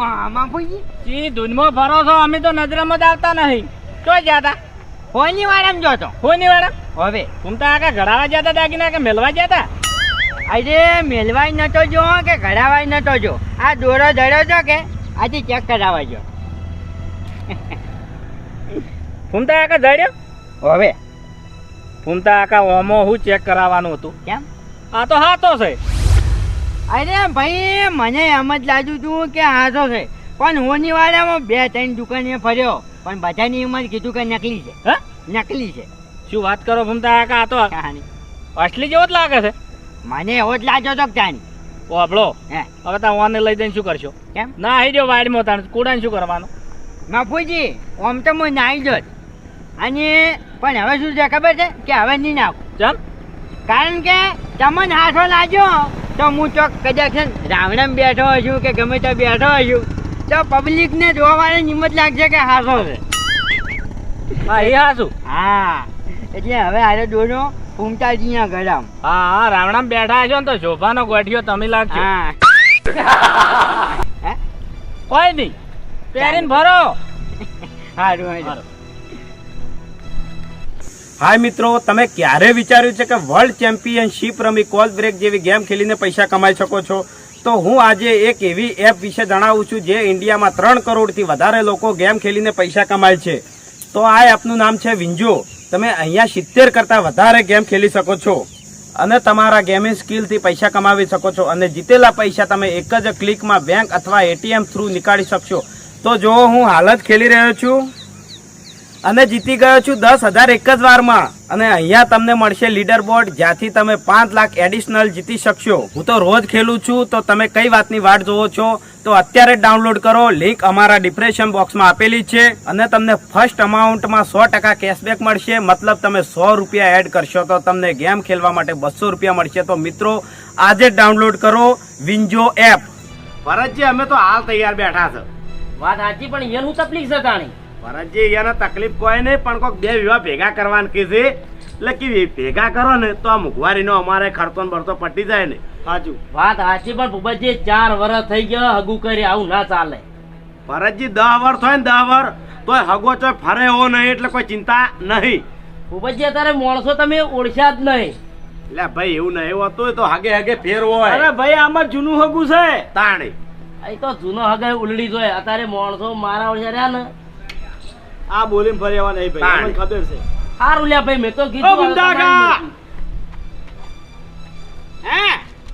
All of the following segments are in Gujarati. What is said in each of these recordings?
આમાં ફૂજી ધૂનમાં ભરો છો અમે તો નજરામાં જ આવતા નહીં. તો? જતા હોની વાળામાં જોતો કોની વાળા? હવે. ઘૂમતા આકા ઘડાવા જતા દાગીના કે મેલવા જતા આજે મેલવાય નતો જો કે ઘડાવાય નતો જો? આ દોરો ધડ્યો છો કે? આજે ચેક કરાવવા જો. ઘૂમતા આકા જડ્યો હવે. ઘૂમતા આકા ઓમો હું ચેક કરાવવાનું હતું. કેમ? આ તો હાથો છે. અરે ભાઈ મને એમ જ લાગ્યું તું કે હાથો છે. પણ હોની વાળામાં બે ત્રણ દુકાને ફર્યો. પણ બધાની એમ જ કીધું કે નકલી છે. હે? નકલી છે. શું વાત કરો ભમતા આ તો કહાની. અસલી જેવો જ લાગે છે? મને એવો જ લાગ્યો તો તાની ઓબળો હે. હવે તમે ઓને લઈ જઈને શું કરશો? કેમ? ના આવી જાઓ વાડમાં તાણ કુડાને શું કરવાનું? માફુજી આમ તો હું નાઈ જ અને પણ હવે શું છે ખબર છે? કે હવે નહીં નાખું. ચમ? કારણ કે તમને હાથો લાગ્યો. તો હું ચોક કદાચ છે ને રાવણામાં બેઠો હશું કે ગમે ત્યાં બેઠો હશું તો પબ્લિકને જોવાની હિંમત લાગશે કે હાસો છે. હા એ હાસું? હા. એટલે હવે હારે દોનો ફૂમતાજીના ગળામ હા હા રાવણામાં બેઠા છો ને તો શોભાનો ગોઠિયો તમે લાગશો. હા. હે? કોઈ નહીં. પહેરીને ભરો હારું. હારું. હાય મિત્રો, તમે ક્યારે વિચાર્યું છે કે world championship rummy call break જેવી ગેમ ખેલીને પૈસા કમાઈ શકો છો? તો હું આજે એક એવી એપ વિશે જણાવું છું જે ઇન્ડિયામાં ત્રણ કરોડથી વધારે લોકો ગેમ ખેલીને પૈસા કમાય છે. તો આ એપનું નામ છે વિંજો તમે અહીંયા સિત્તેર કરતાં વધારે ગેમ ખેલી શકો છો. અને તમારા ગેમિંગ સ્કિલથી પૈસા કમાવી શકો છો. અને જીતેલા પૈસા તમે એક જ ક્લિકમાં બેંક અથવા એટીએમ થ્રુ નીકાળી શકશો. તો જો હું હાલ જ ખેલી રહ્યો છું. અને જીતી ગયો છું દસ હજાર એક જ વારમાં. અને અહીંયા તમને મળશે લીડર બોર્ડ જ્યાંથી તમે પાંચ લાખ એડિશનલ જીતી શકશો. હું તો રોજ ખેલું છું, તો તમે કઈ વાતની વાટ જોવો છો? તો અત્યારે ડાઉનલોડ કરો લિંક અમારા ડિપ્રેશન બોક્સમાં આપેલી છે. અને તમને ફર્સ્ટ અમાઉન્ટમાં સો ટકા કેશબેક મળશે. મતલબ તમે સો રૂપિયા એડ કરશો તો તમને ગેમ ખેલવા માટે બસો રૂપિયા મળશે. તો મિત્રો, આજે ડાઉનલોડ કરો વિન્જો એપ. ભરતજી, અમે તો હાલ તૈયાર બેઠા છે. વાત સાચી, પણ એનું તકલીફ છે તાણી. ભરતજી એને તકલીફ કોઈ નહીં પણ કોઈક બે વિવાહ ભેગા કરવાનું કે છે એટલે કે ભેગા કરો ને તો આ મુખવારીનો અમારે ખર્ચો ભરતો બરતો પટી જાય ને. હાજુ વાત સાચી પણ ભૂપતજી ચાર વર્ષ થઈ ગયા હગું કરી આવું ના ચાલે. ભરતજી દહ વર્ષ થાય ને દહ વર્ષ તોય હગો ચોય ફરે એવો નહીં એટલે કોઈ ચિંતા નહીં. ભૂપતજી અત્યારે માણસો તમે ઓળખ્યા જ નહીં. એટલે ભાઈ એવું નહીં હોતું તો હગે હગે ફેરવો હોય. અરે ભાઈ આમાં જૂનું હગું છે. તાણી. એ તો જૂનો હગે ઉલડી જોઈએ અત્યારે માણસો મારા ઓળખ્યા રહ્યા ને આ બોલીને ફરી આવવા નહીં ભાઈ. મને ખબર છે. સારું લ્યા ભાઈ મેં તો કીધું હવે ગુંડા તમારી કા! મરજી. હે?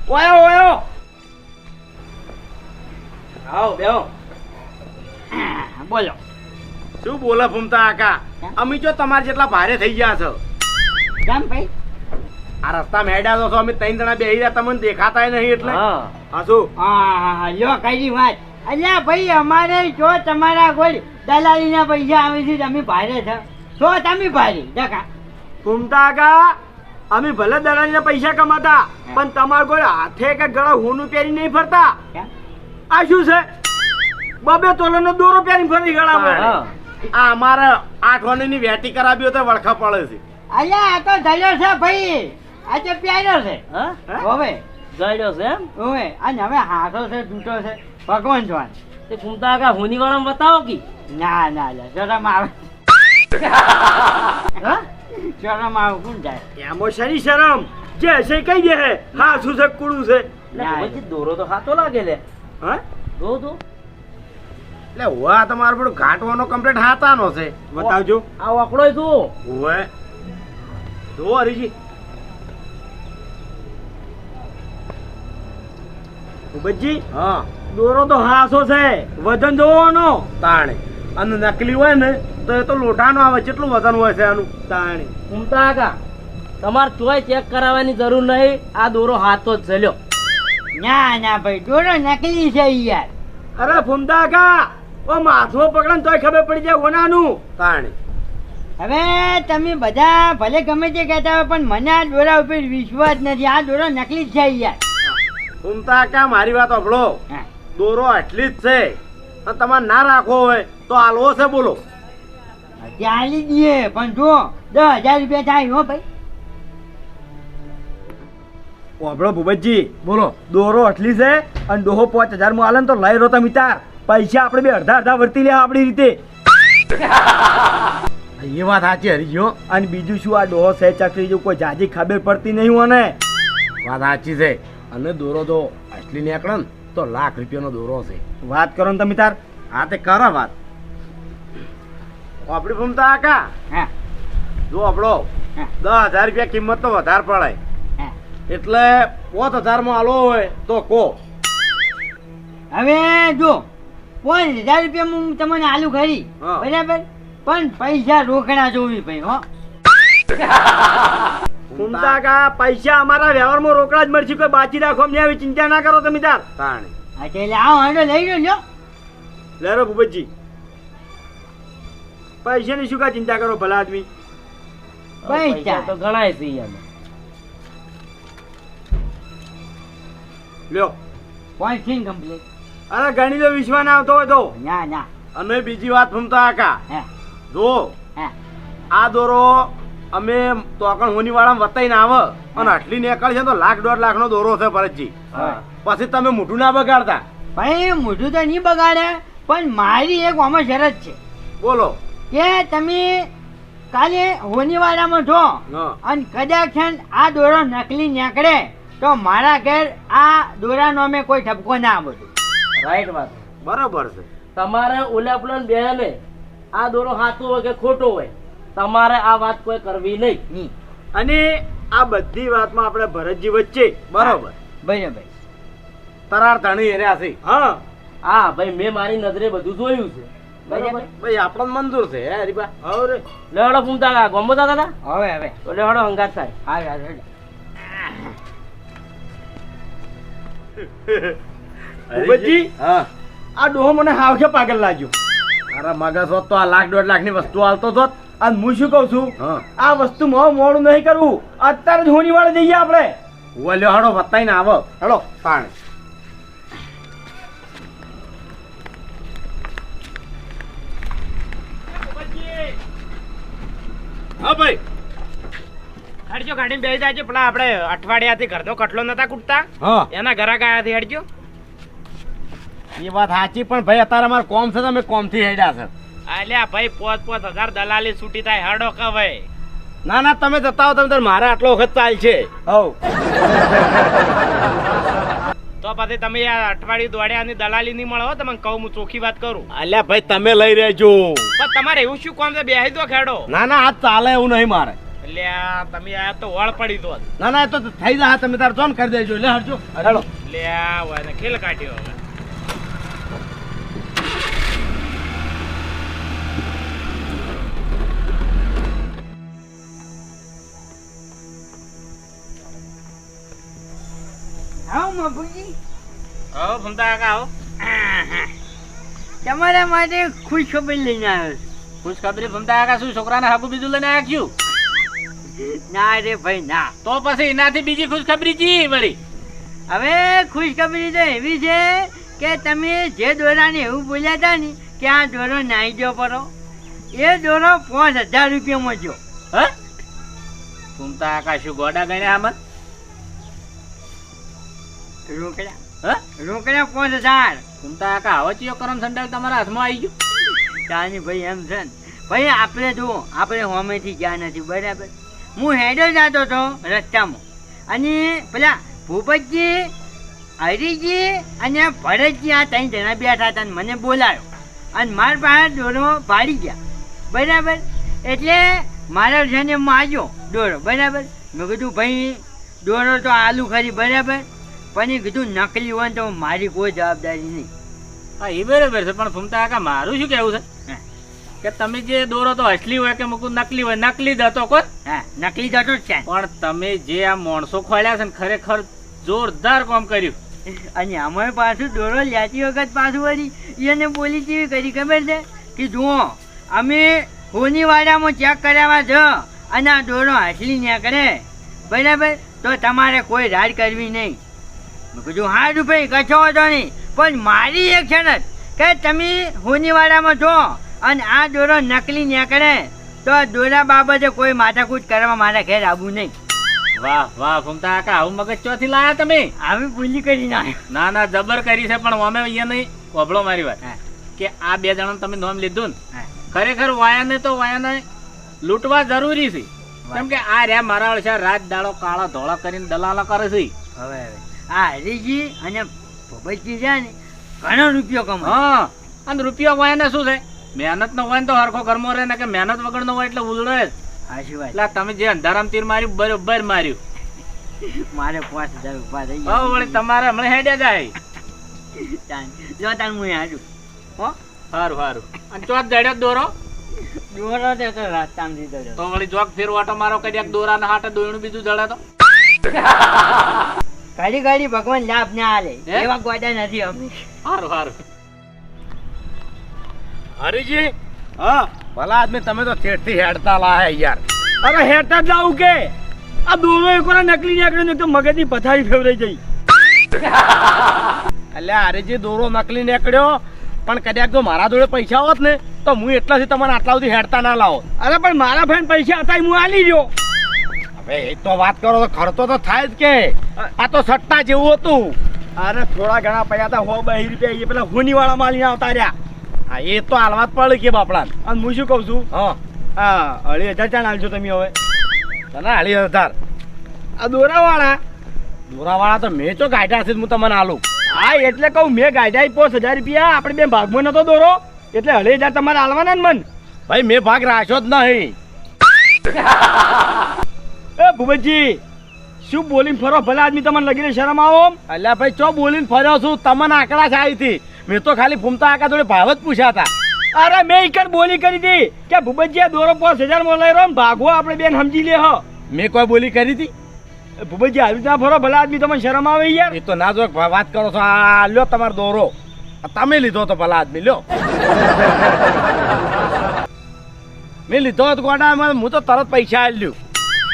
ઓયો ઓયો! આવો બેહો. બોલો. શું બોલે ફૂમતા આકા અમે જો તમારે જેટલા ભારે થઈ ગયા છો. કેમ ભાઈ? આ રસ્તા મેડ્યા છો અમે ત્રણ જણા બેહી રહ્યા તમને દેખાતા નહીં એટલે. હા. હા શું? હા હા હા લ્યો કઈ વાત? અલ્યા ભાઈ અમારે જો તમારા કોઈ દલાલીના પૈસા આવે છે તમે ભારે છો. છો તમે ભારે દેખા. ઘૂમતા કા અમે ભલે દલાલીના પૈસા કમાતા પણ તમારે કોઈ હાથે કે ગળા હોનું પહેરી નહીં ફરતા. આ શું છે? બબે તોલાનો દોરો પહેરી ફરી ગળામાં હા. આ અમારે આઠ વાણીની વેટી કરાવી તો વળખા પડે છે. અલ્યા આ તો જલ્યો છે ભાઈ. આ તો પ્યારો છે. હા? હવે? જડ્યો છે એમ? હવે? અને હવે હાથો છે જૂઠો છે. ભગવાન જોવાન તે ઘૂમતા કા હોની વાળા બતાવો કે? ના ના લે શરમ આવે. હા? શરમ આવે કોણ જાય? એમો શરી શરમ? જે હશે કઈ દે હે. હા શું છે કુડું છે? એટલે દોરો તો હાથો લાગે લે. હા? દો દો એટલે હુઆ તમારો બધું ઘાટવાનો કમ્પ્લીટ હાતાનો છે. બતાવજો. આ વાકડો તું હુએ જો હરીજી. ભૂપતજી હા. દોરો તો હાસો છે. વજન જોવાનો. તાણે. અને નકલી હોય ને તો એ તો લોટાનો આવે. કેટલું વજન હોય છે આનું? તાણે. ઉમતા કા તમારે ચોય ચેક કરાવવાની જરૂર નહીં. આ દોરો હાથો જ ઝલ્યો ના ના ભાઈ. દોરો નકલી છે યાર. અરે ફૂમતા કા ઓ માથું પકડન તોય ખબર પડી જાય ઓનાનું. તાણે. હવે તમે બધા ભલે ગમે તે કહેતા હોય પણ મને આ દોરા ઉપર વિશ્વાસ નથી. આ દોરો નકલી જ છે યાર. ઘૂમતા કા મારી વાત સાંભળો. હા. દોરો એટલી જ છે. અને તમારે ના રાખવો હોય તો હાલવો છે બોલો. ચાલી દઈએ પણ જો દસ હજાર રૂપિયા થાય હો ભાઈ. આપણો ભૂપતજી બોલો. દોરો અટલી છે અને ડોહો પાંચ હજારમાં આલે ને તો લઈ રહો તમે તાર. પૈસા આપણે બે અડધા અડધા વર્તી લે આપણી રીતે. એ વાત સાચી હરીજો અને બીજું શું આ ડોહો છે ચકરી જેવું કોઈ જાજી ખબર પડતી નહીં મને વાત સાચી છે. અને દોરો તો અસલી નીકળે ને તો લાખ રૂપિયાનો દોરો છે. વાત કરો ને તમે તાર. હા તે કરો વાત. આપણી ભૂમતા આકા. હા. જો આપણો દસ હજાર રૂપિયા કિંમત તો વધારે પડે. હા. એટલે પોત હજારમાં આલો હોય તો કો. હવે જો પાંચ હજાર રૂપિયા હું તમને આલુ ખરી. બરાબર? પણ પૈસા રોકડા જોવી ભાઈ હો. ઘૂમતા કા પૈસા અમારા વ્યવહારમાં રોકડા જ મળશે. કોઈ બાજી રાખો અમને આવી ચિંતા ના કરો તમે તાર. તાણી. હાંડો લઈ લો લ્યો. લેરો ભૂપતજી. પૈસાની શું કા ચિંતા કરો ભલા આદમી? પૈસા. તો ગણાય છે અહીંયા લ્યો. થી કમ્પ્લીટ અરે ગણી લો વિશ્વા ના આવતો હોય તો. ના ના. અને બીજી વાત ભૂમતા કાકા હા. જો. હા. આ દોરો અમે તોકણ હોની વાળા વતાઈને આવે. અને આટલી નીકળ છે તો લાખ દોઢ લાખ નો દોરો છે ભરતજી. પછી તમે મોઢું ના બગાડતા. ભાઈ મોઢું તો નહીં બગાડે પણ મારી એક આમાં શરત છે. બોલો. કે તમે કાલે હોનીવાડામાં છો અને કદાચ આ દોરો નકલી નીકળે તો મારા ઘેર આ દોરા અમે કોઈ ઠપકો ના બધું રાઈટ વાત. બરોબર છે. તમારે ઓલા પેલા બેને આ દોરો સાચો હોય કે ખોટો હોય? તમારે આ વાત કોઈ કરવી નહીં. અને આ બધી વાતમાં આપણે ભરતજી વચ્ચે બરોબર. ભાઈ ભાઈ. તરાર ધણી એર્યા છે. હા. હા ભાઈ મેં મારી નજરે બધું જોયું છે. ભાઈ આપણને મંજૂર છે હે હરીબા? હવે લેવડો ફૂમતા દાદા હવે હવે. લેવડો હંગાત થાય. હા હા હા. ભૂપતજી આ ડોહો મને હાવખે પાગલ લાગ્યો. અરે મગજ હોત તો આ લાખ દોઢ લાખની વસ્તુ હાલતો જોત અને હું શું કહું છું? હા. આ વસ્તુ મોં મોડું નહીં કરવું. અત્યારે જ હોની વાળે જઈએ આપણે વલ્યો હાડો વતાઈને આવો. હેડો પાણી. હા ભાઈ. હડજો ગાડી બેસી જાય પેલા આપણે અઠવાડિયાથી ઘરનો કટલો નતા કૂટતા? હા. એના ઘરા ગયા થી હડજો. એ વાત સાચી પણ ભાઈ અત્યારે અમારે કોમ છે તમે કોમથી હેડ્યા છે. અલ્યા ભાઈ પોત પોત હજાર દલાલી છૂટી થાય હાડો કવાય ના ના તમે જતા હો તમે મારે આટલો વખત ચાલ છે. હવ. તો પછી તમે આ અઠવાડિયું દોડ્યાની દલાલી નહીં મળો તમે કહું હું ચોખ્ખી વાત કરું. અલ્યા ભાઈ તમે લઈ રહેજો. પણ તમારે એવું શું કોમ છે? બેસી દો ખેડો. ના ના આ ચાલે એવું નહીં મારે. અલ્યા તમે આ તો વળ પડી દો. ના ના એ તો થઈ જાય તમે તાર જોન કરી દેજો. લે હરજો હેડો લે આ ને ખેલ કાઢ્યો હવે. હો ભમતા કાકા હો. તમારા માટે ખુશ ખબર લઈને આવ્યો ખુશખબરી ભમતા કાકા શું છોકરાને હાબુ બીજું લઈને આખ્યું છું ના રે ભાઈ ના. તો પછી એનાથી બીજી ખુશખબરી જી વળી? હવે ખુશખબરી તો એવી છે કે તમે જે દોરાને એવું બોલ્યા હતા ને કે આ દોરો નાઈ ગયો પરો એ દોરો પાંચ હજાર રૂપિયામાં જો હે? ભમતા કાકા શું ગોડા ગણ્યા આમાં? રોકડા. હે? રોકડા પાંચ હજાર. ભમતા કા ચિયો કરમ સંડાલ તમારા હાથમાં આવી ગયું. તાની ભાઈ એમ છે ને. ભાઈ આપણે જુઓ આપણે હોમેથી ગયા નથી બરાબર. હું હેડો જતો હતો રસ્તામાં. અને પેલા ભૂપતજી હરીજી અને ભરતજી આ ત્રણ જણા બેઠા હતા મને બોલાયો. અને મારા પાસે દોરો પાડી ગયા. બરાબર? એટલે મારા છે ને માજો દોરો બરાબર? મેં કીધું ભાઈ દોરો તો આલુ ખરી બરાબર? પણ એ કીધું નકલી હોય તો મારી કોઈ જવાબદારી નહીં. હા એ બરાબર છે પણ ફૂમતા કાકા મારું શું કેવું છે? કે તમે જે દોરો તો અસલી હોય કે મૂકું નકલી હોય? નકલી જ હતો કોણ? હા નકલી જતો જ છે. પણ તમે જે આ માણસો ખોલ્યા છે ને ખરેખર જોરદાર કામ કર્યું. અને અમે પાછું દોરો લેતી વખત પાછું વળી એને બોલી કેવી કરી ખબર છે? કે જુઓ અમે હોનીવાડામાં ચેક કરાવવા જ અને આ દોરો હાથલી ન્યા કરે. બરાબર? તો તમારે કોઈ રાડ કરવી નહીં. મેં કીધું હા રૂપિયા કશો વાંધો નહીં. પણ મારી એક છે ને કે તમે હોનીવાડામાં જો અને આ દોરો નકલી નીકળે તો દોરા બાબતે કોઈ માથાકૂટ કરવા મારા ઘેર આવવું નહીં. વાહ વાહ ભમતા કાકા આવું મગજ ચોથી લાયા તમે? આવી ભૂલી કરી ના ના ના જબર કરી છે પણ અમે અહીંયા નહીં. કોભળો મારી વાત. કે આ બે જણાનું તમે નામ લીધું ને. ખરેખર વાયાને તો વાયાને લૂંટવા જરૂરી છે. કેમ કે આ રહ્યા મારા ઓળશા રાત દાડો કાળા ધોળા કરીને દલાલા કરે છે. હવે હવે. આ હરીજી અને ભૂપતજી છે ને ઘણો રૂપિયો કમાય. હા અને રૂપિયો હોય ને શું છે? મહેનત નો હોય ને તો હરખો કર્મો રહે ને કે મહેનત વગર નો હોય એટલે ઉલડે જ. એટલે તમે જે અંધારામ તીર માર્યું બરોબર માર્યું. મારે પાંચ હજાર ઊભા થઈ હવે વળી તમારે હમણાં હેડે જાય. જો તાન હું હાજુ હો? સારું સારું અને ચોક જડ્યો દોરો? દોરો તે તો રસ્તામાં દીધો તો વળી જોક ફેર મારો મારો દોરા દોરાના હાટે દોયણું બીજું જડે તો? ઘડી ઘડી ભગવાન લાભ ના આલે? એવા ગોડા નથી અમે. સારું સારું હરીજી હા ભલા આદમી તમે તો થી હેડતા લાયા યાર. અરે હેરતા જ લાવું કે? આ દોરો એક વાર નકલી નીકળ્યો ને તો મગજની પથારી ફેવરાઈ જઈ એટલે હરીજી દોરો નકલી નીકળ્યો પણ કદાચ જો મારા જોડે પૈસા હોત ને તો હું એટલાથી તમને આટલા સુધી હેડતા ના લાવો. અરે પણ મારા ફ્રેન્ડ પૈસા હતા હું આલી રહ્યો. હવે એ તો વાત કરો તો ખર્ચો તો થાય જ કે. આ તો સટ્ટા જેવું હતું. અરે થોડા ઘણા પૈસા હતા હો બે રૂપિયા એ પેલા હોની વાળા માલીને આવતા રહ્યા. હા એ તો હાલવા જ પડે કે બાપડા. અને હું શું કહું છું? હા. હા અઢી હજાર ચાણ આલજો તમે હવે. તને અઢી હજાર. આ દોરાવાળા? દોરાવાળા તો મેં તો ગાઢ્યા છે હું તમને હાલું હા એટલે કહું મેં ગાઢ્યા પાંચ હજાર રૂપિયા. આપણે બે ભાગમાં નતો દોરો. એટલે અઢી હજાર તમારે આલવાના ને મન. ભાઈ મેં ભાગ રાખ્યો જ નહીં. એ ભૂપતજી શું બોલીને ફરો? ભલે આદમી તમને લગીને શરમ આવો. અલ્યા ભાઈ ચો બોલીને ફર્યો છું? તમને આંકડા છે આવી હતી મેં તો ખાલી ફૂમતા આંકડા જોડે ભાવ જ પૂછ્યા હતા. અરે મેં ઈકર બોલી કરી હતી કે ભૂપતજી દોરો પાંચ હજારમાં લઈ રહ્યો ને ભાગવો આપણે બેન સમજી લે હો. મેં કોઈ બોલી કરી હતી? ભૂપતજી આવી ના ફરો ભલે આદમી તમને શરમ આવે યાર. એ તો ના જો વાત કરો છો. આ લ્યો તમારો દોરો. તમે લીધો તો ભલા આદમી લ્યો. મેં લીધો હતો ગોડા હું તો તરત પૈસા આલ્યું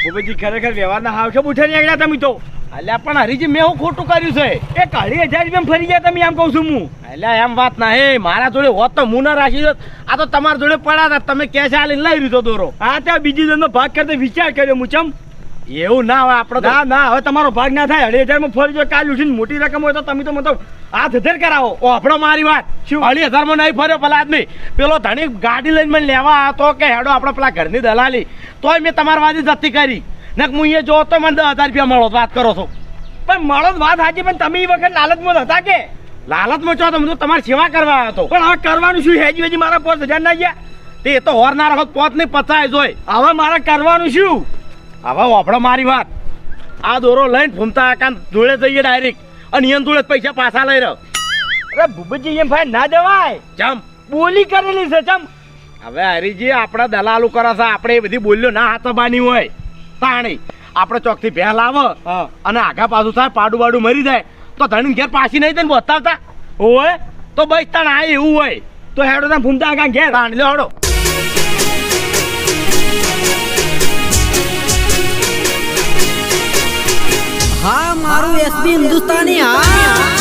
ભૂપતજી ખરેખર વ્યવહારના હાવ છે બુઠા નીકળ્યા તમે તો. અલ્યા પણ હરીજી મેં હું ખોટું કર્યું છે? એ કાઢી હજાર રૂપિયા ફરી ગયા તમે એમ કહું છું હું. એટલે એમ વાત ના હે મારા જોડે હોત તો હું ના રાખી દો આ તો તમારા જોડે પડ્યા હતા તમે કેશ આ લઈ લીધો દોરો. હા ત્યાં બીજી જણનો ભાગ કરતા વિચાર કર્યો મુચમ એવું ના હોય, આપણે ના ના, હવે તમારો ભાગ ના થાય. અઢી હજારમાં ફરી જો કાલ ઉઠીને મોટી રકમ હોય તો તમે તો મતલબ હાથ હજાર કરાવો. ઓફડો મારી વાત. શું? અઢી હજારમાં નહીં ફર્યો પેલા આદમી. પેલો ધણી ગાડી લઈને મને લેવા હતો કે, હેડો, આપણે પેલા ઘરની દલાલી. તોય મેં તમારી વાત જતી કરી. ને હું અહીંયા જો તો મને દસ હજાર રૂપિયા મળો વાત કરો છો. પણ મળો વાત સાચી, પણ તમે એ વખત લાલચમાં હતા કે? લાલચમાં છો તો હું તમારી સેવા કરવા હતો. પણ હવે કરવાનું શું? હેજી હેજી મારા પાંચ હજાર ના ગયા. તે તો હોરનાર વખત પોત નહીં પચાય જોઈ હવે મારે કરવાનું શું? હવે ઓફડો મારી વાત. આ દોરો લઈને ફૂમતા કાન જોડે જઈએ ડાયરેક્ટ અને એમ જોડે પૈસા પાછા લઈ રહ્યો. અરે ભૂપતજી એમ ભાઈ ના દેવાય. ચમ. બોલી કરેલી છે ચમ. હવે હરીજી આપણે દલાલું કરે છે આપણે એ બધી બોલ્યો ના હાથ બાની હોય. તાણી. આપણે ચોકથી ભેલ આવે અને આગા પાછું થાય પાડું બાડું મરી જાય. તો ધણી ઘેર પાછી નહીં થઈને બતાવતા હોય તો બસ તાણ આ એવું હોય. તો હેડો ત્યાં ફૂમતા આગા ઘેર. તાણ લ્યો હડો. એસબી હિન્દુસ્તાની હા